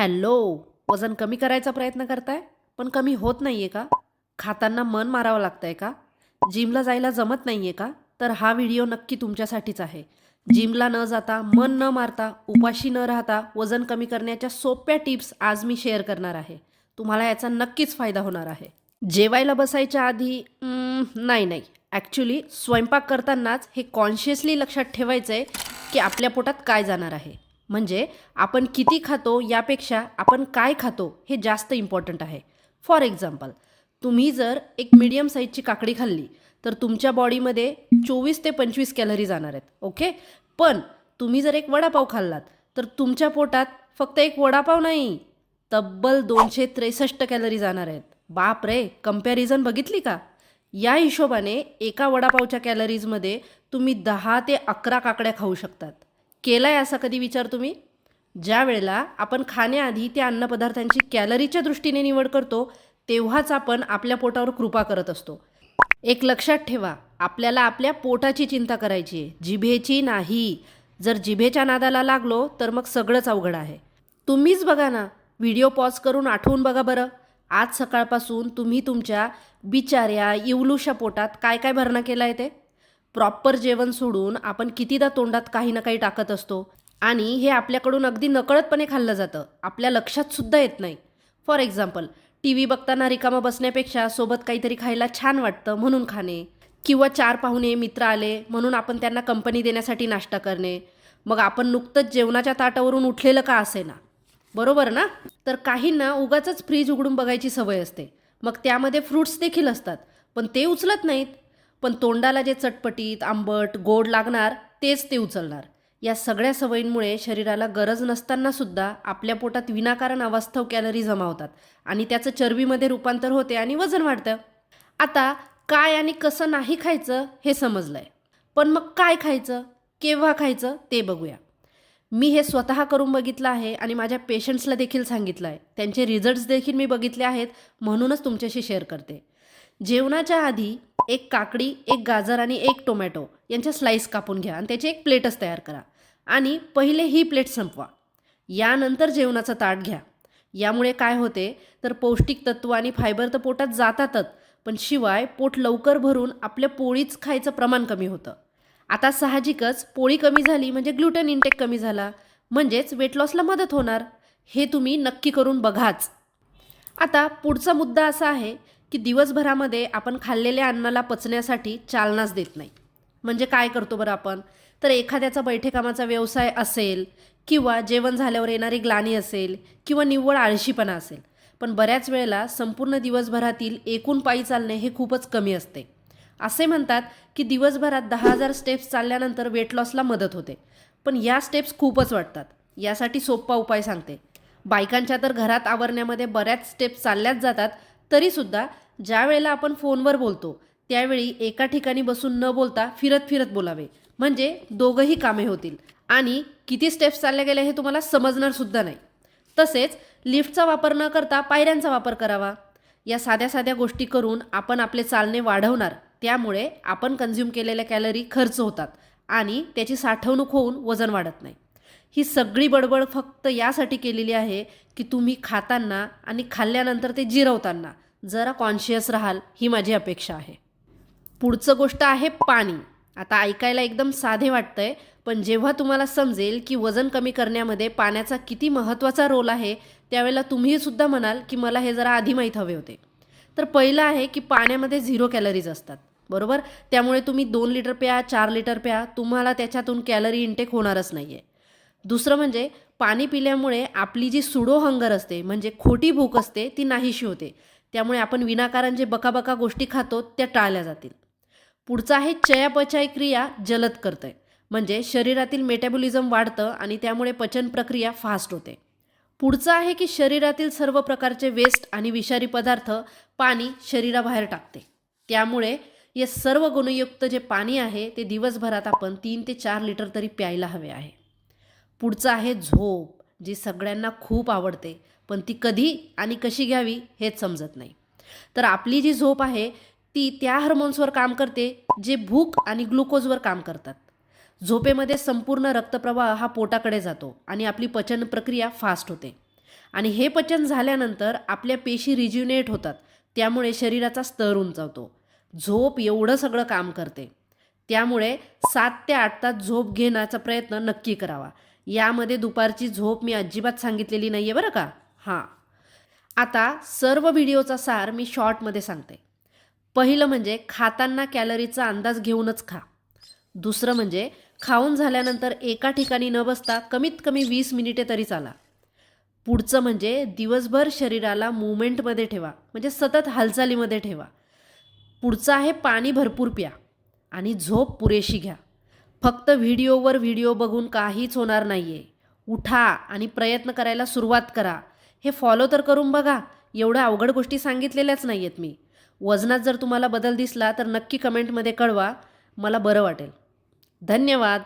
Hello वजन कमी करायचा प्रयत्न करताय? पण कमी होत नाही आहे का? खाताना मन मारावं लागतं आहे का? जिमला जायला जमत नाही आहे का? तर हा व्हिडिओ नक्की तुमच्यासाठीच आहे. जिमला न जाता मन न मारता उपाशी न राहता वजन कमी करण्याच्या सोप्या टिप्स आज मी शेअर करणार आहे. तुम्हाला याचा नक्कीच फायदा होणार आहे. जेवायला बसायच्या आधी नाही नाही. ॲक्च्युली स्वयंपाक करतानाच हे कॉन्शियसली लक्षात ठेवायचं आहे की आपल्या पोटात काय जाणार आहे. म्हणजे आपण किती खातो यापेक्षा आपण काय खातो हे जास्त इम्पॉर्टंट आहे. फॉर एक्झाम्पल तुम्ही जर एक मीडियम साईजची काकडी खाल्ली तर तुमच्या बॉडीमध्ये चोवीस ते पंचवीस कॅलरी जाणार आहेत ओके पण तुम्ही जर एक वडापाव खाल्लात तर तुमच्या पोटात फक्त एक वडापाव नाही तब्बल दोनशे त्रेसष्ट कॅलरी जाणार आहेत. बाप रे कंपॅरिझन बघितली का? या हिशोबाने एका वडापावच्या कॅलरीजमध्ये तुम्ही दहा ते अकरा काकड्या खाऊ शकतात. केलाय असा कधी विचार तुम्ही? ज्या वेळेला आपण खाण्याआधी त्या अन्नपदार्थांची कॅलरीच्या दृष्टीने निवड करतो तेव्हाच आपण आपल्या पोटावर कृपा करत असतो. एक लक्षात ठेवा आपल्याला आपल्या पोटाची चिंता करायची आहे. जिभेची नाही. जर जिभेच्या नादाला लागलो तर मग सगळंच अवघड आहे. तुम्हीच बघा ना व्हिडिओ पॉज करून आठवून बघा बरं. आज सकाळपासून तुम्ही तुमच्या बिचाऱ्या इवलूशा पोटात काय काय भरणा केला आहे ते? प्रॉपर जेवण सोडून आपण कितीदा तोंडात काही ना काही टाकत असतो. आणि हे आपल्याकडून अगदी नकळतपणे खाल्लं जातं. आपल्या लक्षात सुद्धा येत नाही. फॉर एक्झाम्पल टी व्ही बघताना रिकामं बसण्यापेक्षा सोबत काहीतरी खायला छान वाटतं म्हणून खाणे. किंवा चार पाहुणे मित्र आले म्हणून आपण त्यांना कंपनी देण्यासाठी नाश्ता करणे. मग आपण नुकतंच जेवणाच्या ताटावरून उठलेलं का असे ना बरोबर ना? तर काहींना उगाच फ्रीज उघडून बघायची सवय असते. मग त्यामध्ये फ्रूट्स देखील असतात. पण ते उचलत नाहीत. पण तोंडाला जे चटपटीत आंबट गोड लागणार तेच ते उचलणार. या सगळ्या सवयींमुळे शरीराला गरज नसताना सुद्धा आपल्या पोटात विनाकारण अवास्तव कॅलरी जमा होतात आणि त्याचं चरबीमध्ये रूपांतर होते आणि वजन वाढतं. आता काय आणि कसं नाही खायचं हे समजलंय. पण मग काय खायचं केव्हा खायचं ते बघूया. मी हे स्वतः करून बघितलं आहे आणि माझ्या पेशंट्सला देखील सांगितलं आहे त्यांचे रिझल्ट्स देखील मी बघितले आहेत म्हणूनच तुमच्याशी शेअर करते. जेवणाच्या आधी एक काकडी एक गाजर आणि एक टोमॅटो यांच्या स्लाईस कापून घ्या आणि त्याची एक प्लेटच तयार करा. आणि पहिले ही प्लेट संपवा. यानंतर जेवणाचं ताट घ्या. यामुळे काय होते? तर पौष्टिक तत्व आणि फायबर तर पोटात जातातच पण शिवाय पोट लवकर भरून आपल्या पोळीच खायचं प्रमाण कमी होतं. आता साहजिकच पोळी कमी झाली म्हणजे ग्लुटेन इंटेक कमी झाला. म्हणजेच वेट लॉसला मदत होणार. हे तुम्ही नक्की करून बघाच. आता पुढचा मुद्दा असा आहे की दिवसभरामध्ये आपण खाल्लेल्या अन्नाला पचण्यासाठी चालनाच देत नाही. म्हणजे काय करतो बरं आपण? तर एखाद्याचा बैठेकामाचा व्यवसाय असेल किंवा जेवण झाल्यावर येणारी ग्लानी असेल किंवा निव्वळ आळशीपणा असेल पण बऱ्याच वेळेला संपूर्ण दिवसभरातील एकूण पायी चालणे हे खूपच कमी असते. असे म्हणतात की दिवसभरात दहा हजार स्टेप्स चालल्यानंतर वेट लॉसला मदत होते. पण या स्टेप्स खूपच वाटतात यासाठी सोपा उपाय सांगते. बायकांच्या तर घरात आवरण्यामध्ये बऱ्याच स्टेप्स चालल्याच जातात तरीसुद्धा ज्या वेळेला आपण फोनवर बोलतो त्यावेळी एका ठिकाणी बसून न बोलता फिरत फिरत बोलावे. म्हणजे दोघंही कामे होतील. आणि किती स्टेप्स चालल्या गेल्या हे तुम्हाला समजणार सुद्धा नाही. तसेच लिफ्टचा वापर न करता पायऱ्यांचा वापर करावा. या साध्या साध्या गोष्टी करून आपण आपले चालणे वाढवणार त्यामुळे आपण कन्झ्युम केलेल्या कॅलरी खर्च होतात आणि त्याची साठवणूक होऊन वजन वाढत नाही. ही सगळी बडबड फक्त यासाठी केलेली आहे की तुम्ही खाताना आणि खाल्ल्यानंतर ते जिरवताना जरा कॉन्शियस राहाल ही माझी अपेक्षा आहे. पुढचं गोष्ट आहे पाणी. आता ऐकायला एकदम साधे वाटतंय पण जेव्हा तुम्हाला समजेल की वजन कमी करण्यामध्ये पाण्याचा किती महत्त्वाचा रोल आहे त्यावेळेला तुम्हीसुद्धा म्हणाल की मला हे जरा आधी माहीत हवे होते. तर पहिलं आहे की पाण्यामध्ये झिरो कॅलरीज असतात. बरोबर? त्यामुळे तुम्ही दोन लिटर प्या चार लिटर प्या तुम्हाला त्याच्यातून कॅलरी इंटेक होणारच नाही आहे दुसरं म्हणजे पाणी पिल्यामुळे आपली जी सुडो हंगर असते म्हणजे खोटी भूक असते ती नाहीशी होते. त्यामुळे आपण विनाकारण जे बकाबका गोष्टी खातो त्या टाळल्या जातील. पुढचं आहे चयापचय क्रिया जलद करते म्हणजे शरीरातील मेटाबॉलिझम वाढतं आणि त्यामुळे पचन प्रक्रिया फास्ट होते. पुढचं आहे की शरीरातील सर्व प्रकारचे वेस्ट आणि विषारी पदार्थ पाणी शरीराबाहेर टाकते. त्यामुळे हे सर्व गुणयुक्त जे पाणी आहे ते दिवसभरात आपण तीन ते चार लिटर तरी प्यायला हवे आहे. पुढचं आहे झोप जी सगळ्यांना खूप आवडते. पण ती कधी आणि कशी घ्यावी हेच समजत नाही. तर आपली जी झोप आहे ती त्या हार्मोन्सवर काम करते जे भूक आणि ग्लुकोजवर काम करतात. झोपेमध्ये संपूर्ण रक्तप्रवाह हा पोटाकडे जातो आणि आपली पचन प्रक्रिया फास्ट होते. आणि हे पचन झाल्यानंतर आपल्या पेशी रिज्युनेट होतात त्यामुळे शरीराचा स्तर उंचावतो. झोप एवढं सगळं काम करते. त्यामुळे सात ते आठ तास झोप घेण्याचा प्रयत्न नक्की करावा. यामध्ये दुपारची झोप मी अजिबात सांगितलेली नाही आहे बरं का? हां. आता सर्व व्हिडिओचा सार मी शॉर्टमध्ये सांगते. पहिलं म्हणजे खाताना कॅलरीचा अंदाज घेऊनच खा. दुसरं म्हणजे खाऊन झाल्यानंतर एका ठिकाणी न बसता कमीत कमी वीस मिनिटे तरी चाला. पुढचं म्हणजे दिवसभर शरीराला मुवमेंटमध्ये ठेवा. म्हणजे सतत हालचालीमध्ये ठेवा. पुढचं आहे पाणी भरपूर प्या आणि झोप पुरेशी घ्या. फक्त व्हिडिओवर व्हिडिओ बघून काहीच होणार नाही आहे उठा आणि प्रयत्न करायला सुरुवात करा. हे फॉलो तर करून बघा. एवढ्या अवघड गोष्टी सांगितलेल्याच नाही आहेत मी. वजनात जर तुम्हाला बदल दिसला तर नक्की कमेंटमध्ये कळवा. मला बरं वाटेल. धन्यवाद.